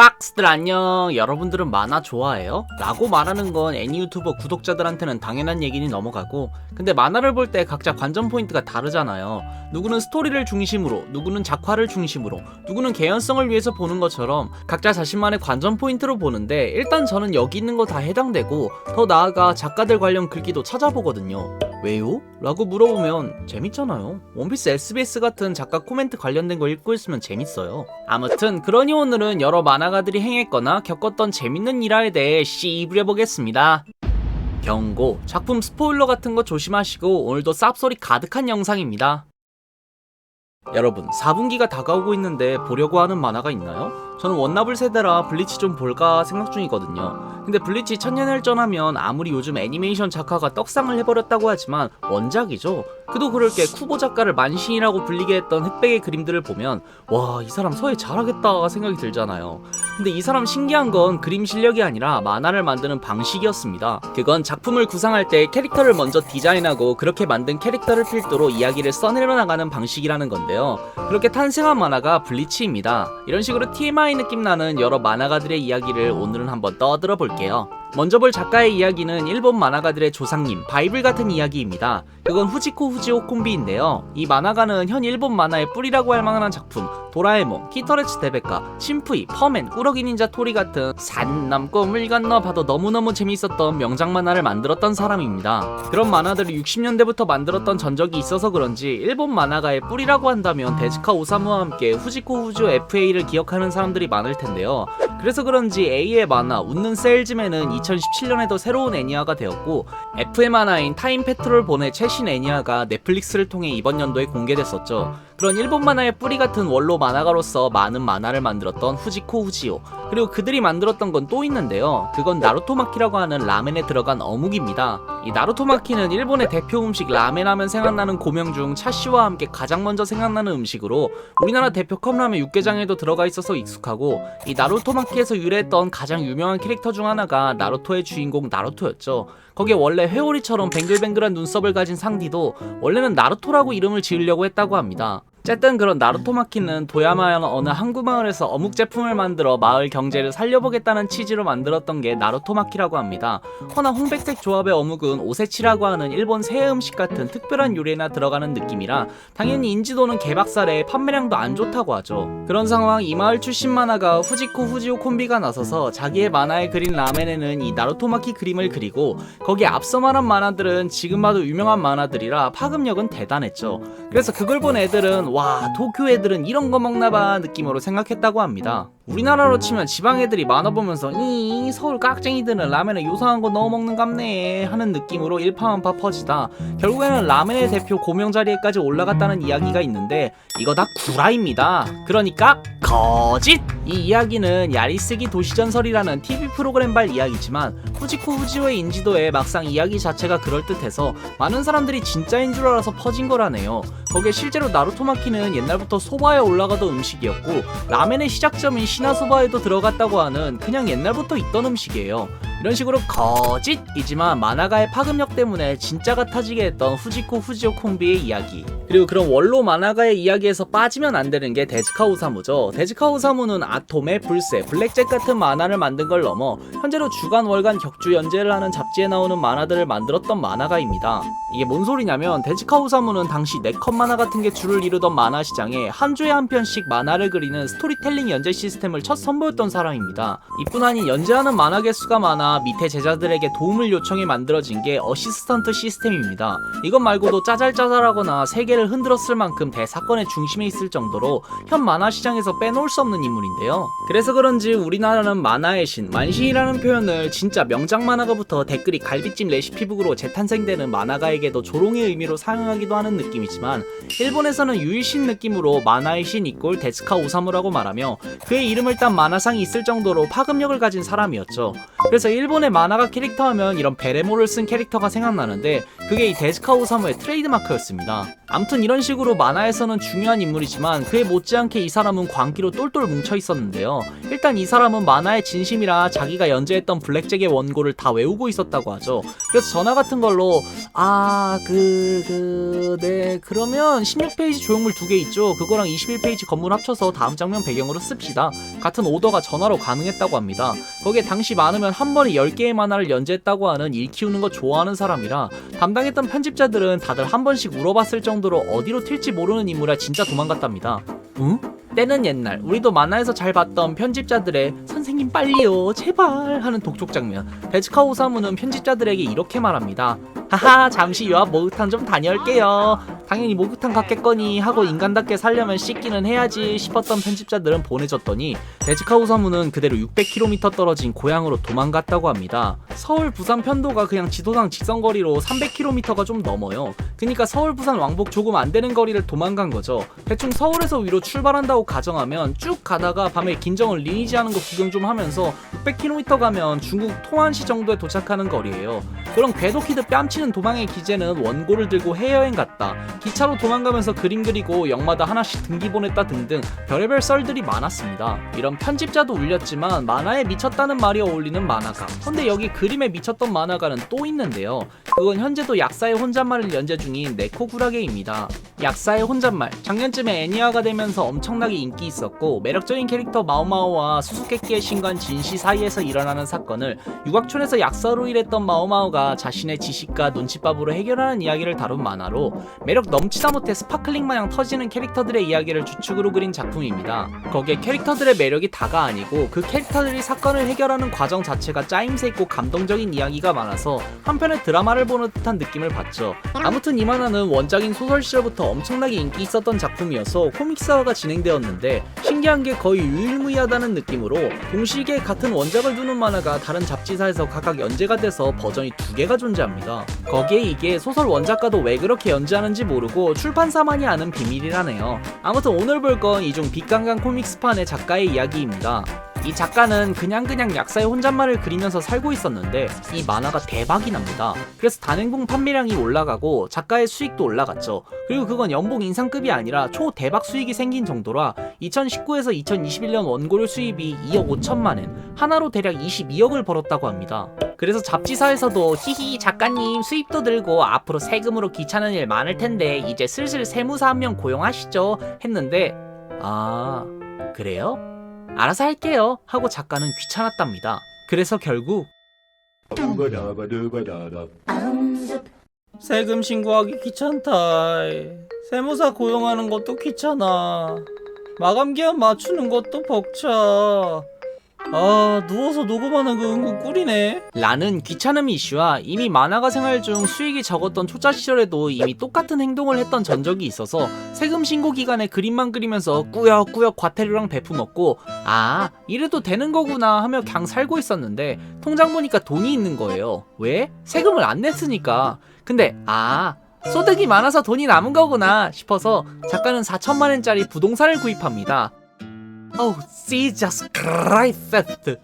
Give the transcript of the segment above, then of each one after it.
박스들 안녕. 여러분들은 만화 좋아해요? 라고 말하는 건 애니 유튜버 구독자들한테는 당연한 얘기니 넘어가고 근데 만화를 볼 때 각자 관전 포인트가 다르잖아요. 누구는 스토리를 중심으로 누구는 작화를 중심으로 누구는 개연성을 위해서 보는 것처럼 각자 자신만의 관전 포인트로 보는데 일단 저는 여기 있는 거 다 해당되고 더 나아가 작가들 관련 글귀도 찾아보거든요 왜요? 라고 물어보면 재밌잖아요. 원피스 SBS 같은 작가 코멘트 관련된 거 읽고 있으면 재밌어요. 아무튼 그러니 오늘은 여러 만화가들이 행했거나 겪었던 재밌는 일화에 대해 씨부려보겠습니다. 경고, 작품 스포일러 같은 거 조심하시고 오늘도 쌉소리 가득한 영상입니다. 여러분, 4분기가 다가오고 있는데 보려고 하는 만화가 있나요? 저는 원나블 세대라 블리치 좀 볼까 생각 중이거든요. 근데 블리치 천년일전하면 아무리 요즘 애니메이션 작가가 떡상을 해버렸다고 하지만 원작이죠. 그도 그럴 게 쿠보 작가를 만신이라고 불리게 했던 흑백의 그림들을 보면 와 이 사람 서예 잘하겠다 생각이 들잖아요. 근데 이 사람 신기한 건 그림 실력이 아니라 만화를 만드는 방식이었습니다. 그건 작품을 구상할 때 캐릭터를 먼저 디자인하고 그렇게 만든 캐릭터를 필두로 이야기를 써내려 나가는 방식이라는 건데요. 그렇게 탄생한 만화가 블리치입니다. 이런 식으로 TMI 느낌 나는 여러 만화가들의 이야기를 오늘은 한번 떠들어 볼게요. 먼저 볼 작가의 이야기는 일본 만화가들의 조상님, 바이블 같은 이야기입니다. 그건 후지코 후지오 콤비인데요. 이 만화가는 현 일본 만화의 뿌리라고 할 만한 작품, 도라에몽, 키터레츠 데베카, 심프이, 퍼맨, 꾸러기 닌자 토리 같은 산 넘고 물 건너 봐도 너무너무 재밌었던 명작 만화를 만들었던 사람입니다. 그런 만화들을 60년대부터 만들었던 전적이 있어서 그런지 일본 만화가의 뿌리라고 한다면 데즈카 오사무와 함께 후지코 후지오 FA를 기억하는 사람들이 많을 텐데요. 그래서 그런지 A의 만화 웃는 세일즈맨은 2017년에도 새로운 애니화가 되었고 F의 만화인 타임 페트롤 본의 최신 애니화가 넷플릭스를 통해 이번 연도에 공개됐었죠. 그런 일본 만화의 뿌리 같은 원로 만화가로서 많은 만화를 만들었던 후지코 후지오 그리고 그들이 만들었던 건 또 있는데요. 그건 나루토마키라고 하는 라멘에 들어간 어묵입니다. 이 나루토마키는 일본의 대표 음식 라멘 하면 생각나는 고명 중 차시와 함께 가장 먼저 생각나는 음식으로 우리나라 대표 컵라면 육개장에도 들어가 있어서 익숙하고 이 나루토마키에서 유래했던 가장 유명한 캐릭터 중 하나가 나루토의 주인공 나루토였죠. 거기에 원래 회오리처럼 뱅글뱅글한 눈썹을 가진 상디도 원래는 나루토라고 이름을 지으려고 했다고 합니다. 어쨌든 그런 나루토마키는 도야마현 어느 항구 마을에서 어묵 제품을 만들어 마을 경제를 살려보겠다는 취지로 만들었던 게 나루토마키라고 합니다. 허나 홍백색 조합의 어묵은 오세치라고 하는 일본 새 음식 같은 특별한 요리나 들어가는 느낌이라 당연히 인지도는 개박살에 판매량도 안 좋다고 하죠. 그런 상황 이 마을 출신 만화가 후지코 후지오 콤비가 나서서 자기의 만화에 그린 라멘에는 이 나루토마키 그림을 그리고 거기에 앞서 말한 만화들은 지금 봐도 유명한 만화들이라 파급력은 대단했죠. 그래서 그걸 본 애들은 와 도쿄 애들은 이런 거 먹나봐 느낌으로 생각했다고 합니다. 우리나라로 치면 지방 애들이 만화 보면서 이 서울 깍쟁이들은 라면에 요상한 거 넣어 먹는 갑네 하는 느낌으로 일파만파 퍼지다 결국에는 라멘의 대표 고명 자리에까지 올라갔다는 이야기가 있는데 이거 다 구라입니다. 그러니까 거짓! 이 이야기는 야리쓰기 도시전설이라는 TV 프로그램발 이야기지만 후지코 후지오의 인지도에 막상 이야기 자체가 그럴듯해서 많은 사람들이 진짜인 줄 알아서 퍼진 거라네요. 거기에 실제로 나루토마키는 옛날부터 소바에 올라가던 음식이었고 라멘의 시작점인 시 나소바에도 들어갔다고 하는 그냥 옛날부터 있던 음식이에요. 이런 식으로 거짓이지만 만화가의 파급력 때문에 진짜 같아지게 했던 후지코 후지오 콤비의 이야기. 그리고 그런 원로 만화가의 이야기에서 빠지면 안 되는 게 데즈카 오사무죠. 데즈카 오사무는 아토메, 불새, 블랙잭 같은 만화를 만든 걸 넘어 현재로 주간 월간 격주 연재를 하는 잡지에 나오는 만화들을 만들었던 만화가입니다. 이게 뭔 소리냐면 데즈카 오사무는 당시 네컷 만화 같은 게 주를 이루던 만화 시장에 한 주에 한 편씩 만화를 그리는 스토리텔링 연재 시스템을 첫 선보였던 사람입니다. 이뿐 아닌 연재하는 만화 개수가 많아 밑에 제자들에게 도움을 요청해 만들어진 게 어시스턴트 시스템입니다. 이것 말고도 짜잘짜잘하거나 세계를 흔들었을 만큼 대사건의 중심에 있을 정도로 현 만화 시장에서 빼놓을 수 없는 인물인데요. 그래서 그런지 우리나라는 만화의 신, 만신이라는 표현을 진짜 명작 만화가부터 댓글이 갈비찜 레시피북으로 재탄생되는 만화가에게도 조롱의 의미로 사용하기도 하는 느낌이지만 일본에서는 유일신 느낌으로 만화의 신 이꼴 데스카 오사무라고 말하며 그의 이름을 딴 만화상이 있을 정도로 파급력을 가진 사람이었죠. 그래서 일본의 만화가 캐릭터 하면 이런 베레모를 쓴 캐릭터가 생각나는데 그게 이 데스카 오사무의 트레이드마크였습니다. 암튼 이런 식으로 만화에서는 중요한 인물이지만 그에 못지않게 이 사람은 광기로 똘똘 뭉쳐 있었는데요. 일단 이 사람은 만화의 진심이라 자기가 연재했던 블랙잭의 원고를 다 외우고 있었다고 하죠. 그래서 전화 같은 걸로 아 그 그 네 그러면 16페이지 조형물 두 개 있죠. 그거랑 21페이지 건물 합쳐서 다음 장면 배경으로 씁시다. 같은 오더가 전화로 가능했다고 합니다. 거기에 당시 많으면 한 번에 10개의 만화를 연재했다고 하는 일 키우는 거 좋아하는 사람이라 담당했던 편집자들은 다들 한 번씩 울어봤을 정도 로 어디로 튈지 모르는 인물에 진짜 도망갔답니다. 응? 때는 옛날 우리도 만화에서 잘 봤던 편집자들의 선생님 빨리요 제발 하는 독촉 장면 데즈카 오사무는 편집자들에게 이렇게 말합니다 하하 잠시 유학 목욕탕 좀 다녀올게요. 당연히 목욕탕 갔겠거니 하고 인간답게 살려면 씻기는 해야지 싶었던 편집자들은 보내줬더니 데즈카 오사무는 그대로 600km 떨어진 고향으로 도망갔다고 합니다. 서울 부산 편도가 그냥 지도상 직선거리로 300km가 좀 넘어요. 그니까 서울 부산 왕복 조금 안 되는 거리를 도망간 거죠. 대충 서울에서 위로 출발한다고 가정하면 쭉 가다가 밤에 김정은 리니지 하는 거 구경 좀 하면서 600km 가면 중국 통안시 정도에 도착하는 거리예요. 그럼 궤도키드 뺨치 는 도망의 기재는 원고를 들고 해여행 갔다. 기차로 도망가면서 그림 그리고 역마다 하나씩 등기 보냈다 등등 별의별 썰들이 많았습니다. 이런 편집자도 울렸지만 만화에 미쳤다는 말이 어울리는 만화가. 근데 여기 그림에 미쳤던 만화가는 또 있는데요. 그건 현재도 약사의 혼잣말을 연재 중인 네코구라게입니다. 약사의 혼잣말 작년쯤에 애니화가 되면서 엄청나게 인기 있었고 매력적인 캐릭터 마오마오와 수수께끼의 신관 진시 사이에서 일어나는 사건을 유곽촌에서 약사로 일했던 마오마오가 자신의 지식과 눈칫밥으로 해결하는 이야기를 다룬 만화로 매력 넘치다 못해 스파클링 마냥 터지는 캐릭터들의 이야기를 주축으로 그린 작품입니다. 거기에 캐릭터들의 매력이 다가 아니고 그 캐릭터들이 사건을 해결하는 과정 자체가 짜임새 있고 감동적인 이야기가 많아서 한편의 드라마를 보는 듯한 느낌을 받죠. 아무튼 이 만화는 원작인 소설 시절부터 엄청나게 인기 있었던 작품이어서 코믹스화가 진행되었는데 신기한 게 거의 유일무이하다는 느낌으로 동시기에 같은 원작을 두는 만화가 다른 잡지사에서 각각 연재가 돼서 버전이 두 개가 존재합니다. 거기에 이게 소설 원작가도 왜 그렇게 연재하는지 모르고 출판사만이 아는 비밀이라네요. 아무튼 오늘 볼 건 이중 빛강강 코믹스판의 작가의 이야기입니다. 이 작가는 그냥 그냥 약사의 혼잣말을 그리면서 살고 있었는데 이 만화가 대박이 납니다. 그래서 단행본 판매량이 올라가고 작가의 수익도 올라갔죠. 그리고 그건 연봉 인상급이 아니라 초 대박 수익이 생긴 정도라 2019에서 2021년 원고료 수입이 2억 5천만 엔, 하나로 대략 22억을 벌었다고 합니다. 그래서 잡지사에서도 히히 작가님 수입도 들고 앞으로 세금으로 귀찮은 일 많을 텐데 이제 슬슬 세무사 한 명 고용하시죠 했는데 아 그래요? 알아서 할게요 하고 작가는 귀찮았답니다. 그래서 결국 세금 신고하기 귀찮다. 세무사 고용하는 것도 귀찮아. 마감 기한 맞추는 것도 벅차. 아 누워서 녹음하는 거 은근 꿀이네. 라는 귀찮음 이슈와 이미 만화가 생활 중 수익이 적었던 초짜 시절에도 이미 똑같은 행동을 했던 전적이 있어서 세금 신고 기간에 그림만 그리면서 꾸역꾸역 과태료랑 베품 얻고 아 이래도 되는 거구나 하며 그냥 살고 있었는데 통장 보니까 돈이 있는 거예요. 왜? 세금을 안 냈으니까. 근데 아 소득이 많아서 돈이 남은 거구나 싶어서 작가는 4천만 원짜리 부동산을 구입합니다 어우, Jesus Christ.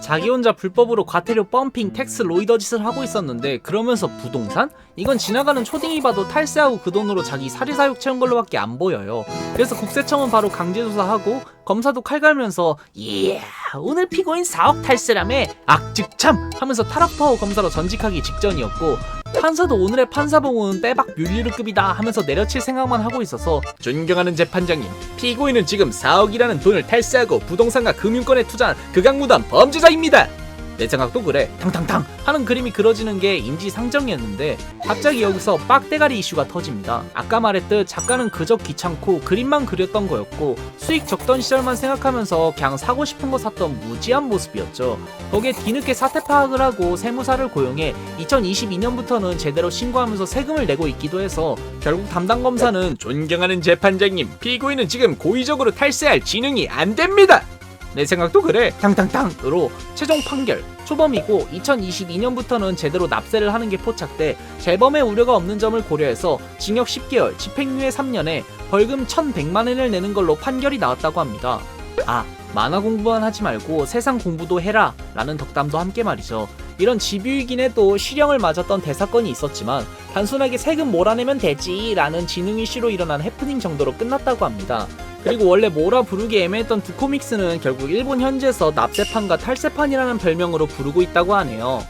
자기 혼자 불법으로 과태료 펌핑, 텍스 로이더 짓을 하고 있었는데 그러면서 부동산? 이건 지나가는 초딩이 봐도 탈세하고 그 돈으로 자기 사리사욕 채운 걸로밖에 안 보여요. 그래서 국세청은 바로 강제조사하고 검사도 칼 갈면서 이야 오늘 피고인 4억 탈세라며 악즉 참 하면서 타락파워 검사로 전직하기 직전이었고 판사도 오늘의 판사봉은 빼박 뮬리르급이다 하면서 내려칠 생각만 하고 있어서 존경하는 재판장님 피고인은 지금 4억이라는 돈을 탈세하고 부동산과 금융권에 투자한 극악무도한 범죄자입니다 내 생각도 그래. 탕탕탕 하는 그림이 그려지는 게 인지상정이었는데 갑자기 여기서 빡대가리 이슈가 터집니다. 아까 말했듯 작가는 그저 귀찮고 그림만 그렸던 거였고 수익 적던 시절만 생각하면서 그냥 사고 싶은 거 샀던 무지한 모습이었죠. 거기에 뒤늦게 사태 파악을 하고 세무사를 고용해 2022년부터는 제대로 신고하면서 세금을 내고 있기도 해서 결국 담당 검사는 존경하는 재판장님 피고인은 지금 고의적으로 탈세할 지능이 안 됩니다 내 생각도 그래 탕탕탕으로 최종 판결 초범이고 2022년부터는 제대로 납세를 하는 게 포착돼 재범의 우려가 없는 점을 고려해서 징역 10개월 집행유예 3년에 벌금 1100만 원을 내는 걸로 판결이 나왔다고 합니다 아, 만화 공부만 하지 말고 세상 공부도 해라 라는 덕담도 함께 말이죠. 이런 집유이긴 해도 실형을 맞았던 대사건이 있었지만 단순하게 세금 몰아내면 되지 라는 지능 이슈로 일어난 해프닝 정도로 끝났다고 합니다. 그리고 원래 뭐라 부르기 애매했던 두 코믹스는 결국 일본 현지에서 납세판과 탈세판이라는 별명으로 부르고 있다고 하네요.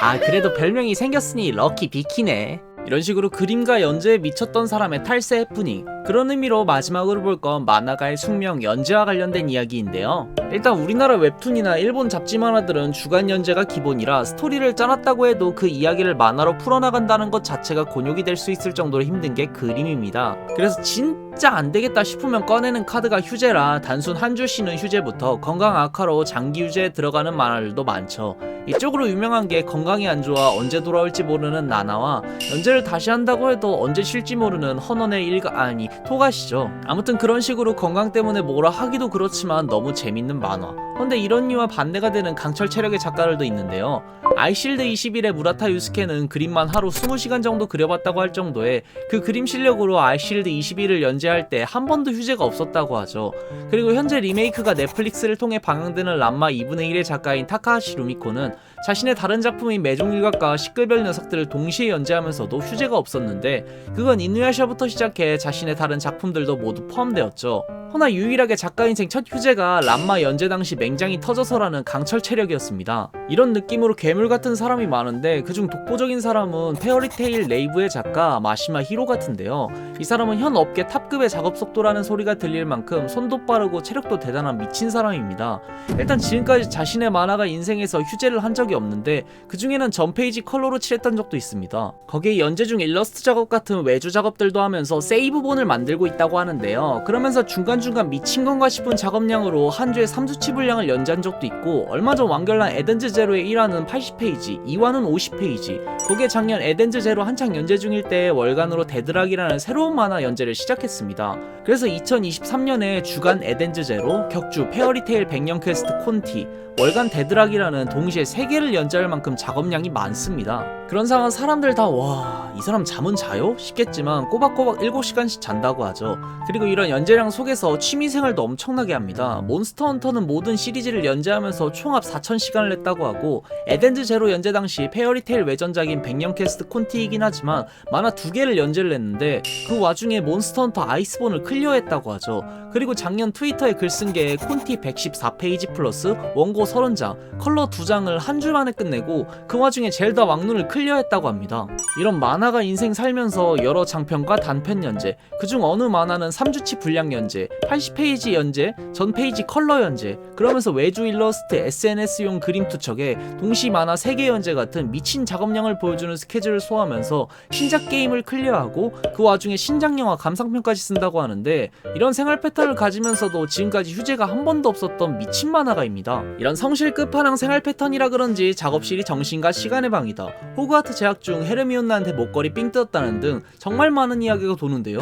아 그래도 별명이 생겼으니 럭키 비키네. 이런 식으로 그림과 연재에 미쳤던 사람의 탈세 해프닝. 그런 의미로 마지막으로 볼 건 만화가의 숙명 연재와 관련된 이야기인데요. 일단 우리나라 웹툰이나 일본 잡지 만화들은 주간 연재가 기본이라 스토리를 짜놨다고 해도 그 이야기를 만화로 풀어나간다는 것 자체가 곤욕이 될 수 있을 정도로 힘든 게 그림입니다. 그래서 진짜 안 되겠다 싶으면 꺼내는 카드가 휴재라 단순 한 줄 쉬는 휴재부터 건강 악화로 장기 휴재에 들어가는 만화들도 많죠 이쪽으로 유명한 게 건강이 안 좋아 언제 돌아올지 모르는 나나와 연재를 다시 한다고 해도 언제 쉴지 모르는 헌원의 일가 아니 토가시죠. 아무튼 그런 식으로 건강 때문에 뭐라 하기도 그렇지만 너무 재밌는 만화. 근데 이런 이유와 반대가 되는 강철 체력의 작가들도 있는데요. 아이실드 21의 무라타 유스케는 그림만 하루 20시간 정도 그려봤다고 할 정도에 그 그림 실력으로 아이실드 21을 연재할 때 한 번도 휴재가 없었다고 하죠. 그리고 현재 리메이크가 넷플릭스를 통해 방영되는 람마 2분의 1의 작가인 타카하시 루미코는 자신의 다른 작품인 매종일각과 시끌별 녀석들을 동시에 연재하면서도 휴재가 없었는데 그건 이누야샤부터 시작해 자신의 다른 작품들도 모두 포함되었죠. 허나 유일하게 작가 인생 첫 휴재가 람마 연재 당시 맹장이 터져서라는 강철 체력이었습니다. 이런 느낌으로 괴물 같은 사람이 많은데 그중 독보적인 사람은 페어리테일 레이브의 작가 마시마 히로 같은데요. 이 사람은 현 업계 탑급의 작업 속도라는 소리가 들릴 만큼 손도 빠르고 체력도 대단한 미친 사람입니다. 일단 지금까지 자신의 만화가 인생에서 휴재를 한 적이 없는데 그 중에는 전 페이지 컬러로 칠했던 적도 있습니다. 거기에 연재 중 일러스트 작업 같은 외주 작업들도 하면서 세이브본을 만들고 있다고 하는데요. 그러면서 중간중간 미친 건가 싶은 작업량으로 한 주에 3수치 분량을 연재한 적도 있고 얼마 전 완결난 에덴즈 제로의 1화는 80페이지, 2화는 50페이지 거기에 작년 에덴즈 제로 한창 연재 중일 때 월간으로 데드락이라는 새로운 만화 연재를 시작했습니다. 그래서 2023년에 주간 에덴즈 제로, 격주 페어리테일 백년 퀘스트 콘티, 월간 데드락이라는 동시에 3개를 연재할 만큼 작업량이 많습니다. 그런 상황 사람들 다 와, 이 사람 잠은 자요? 싶겠지만 꼬박꼬박 7시간씩 잔다고 하죠. 그리고 이런 연재량 속에서 취미생활도 엄청나게 합니다. 몬스터 헌터는 모든 시리즈를 연재하면서 총합 4,000시간을 냈다고 하고 에덴즈 제로 연재 당시 페어리테일 외전작인 백년 퀘스트 콘티이긴 하지만 만화 두 개를 연재를 했는데 그 와중에 몬스터 헌터 아이스본을 클리어했다고 하죠. 그리고 작년 트위터에 글 쓴 게 콘티 114페이지 플러스 원고 30장, 컬러 2장을 한 줄 만에 끝내고 그 와중에 젤다 왕눈을 클리어했다고 합니다. 이런 만화가 인생 살면서 여러 장편과 단편 연재, 그중 어느 만화는 3주치 분량 연재, 80페이지 연재, 전 페이지 컬러 연재, 그러면서 외주 일러스트, SNS용 그림 투척에 동시 만화 3개 연재 같은 미친 작업량을 보여주는 스케줄을 소화하면서 신작 게임을 클리어하고 그 와중에 신작 영화 감상편까지 쓴다고 하는데 이런 생활 패턴 을 가지면서도 지금까지 휴재가 한 번도 없었던 미친 만화가입니다. 이런 성실 끝판왕 생활 패턴이라 그런지 작업실이 정신과 시간의 방이다. 호그와트 재학 중 헤르미온나한테 목걸이 삥 뜯었다는 등 정말 많은 이야기가 도는데요.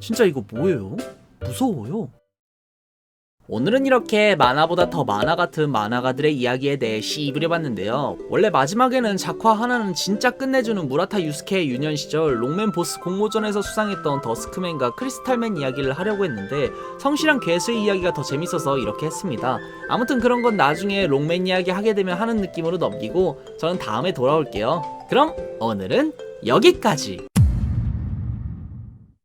진짜 이거 뭐예요? 무서워요. 오늘은 이렇게 만화보다 더 만화 같은 만화가들의 이야기에 대해 시입을 해봤는데요. 원래 마지막에는 작화 하나는 진짜 끝내주는 무라타 유스케의 유년 시절 롱맨 보스 공모전에서 수상했던 더스크맨과 크리스탈맨 이야기를 하려고 했는데 성실한 괴수의 이야기가 더 재밌어서 이렇게 했습니다. 아무튼 그런 건 나중에 롱맨 이야기 하게 되면 하는 느낌으로 넘기고 저는 다음에 돌아올게요. 그럼 오늘은 여기까지!